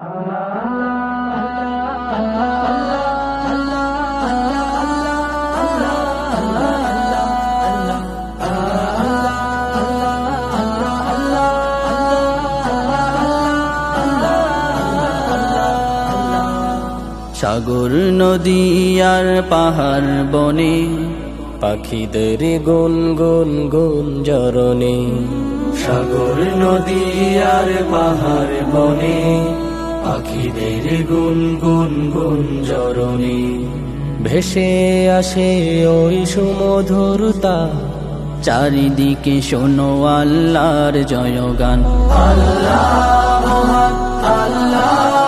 সাগর নদী আর পাহাড় বনে, পাখিদের গুন গুন গুন জরনে সাগর নদী আর পাহাড় বনে পাখিদের গুন গুন গুন জরনে ভেসে আসে ওই সুমধুরতা চারিদিকে শোনো আল্লাহর জয়গান। আল্লাহ আল্লাহ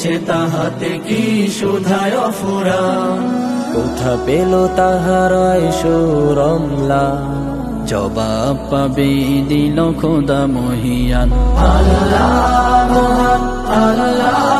রয়েছে তাহাতে কি সুধায় ফুরা কোথা পেল তাহারায় সুরমলা? জবাব পাবে দিল খোদা মহিয়ান। আল্লাহ আল্লাহ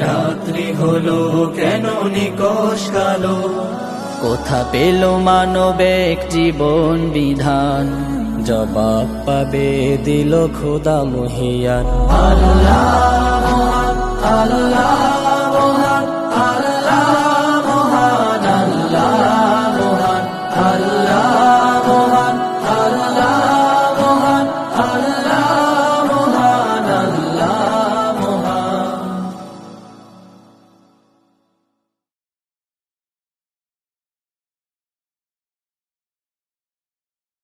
রাত্রি হলো কেন নিকোষ কালো? কোথা পেল মানবেক জীবন বিধান? জবাব পাবে দিল খোদা মহিয়ান। আল্লাহ আল্লাহ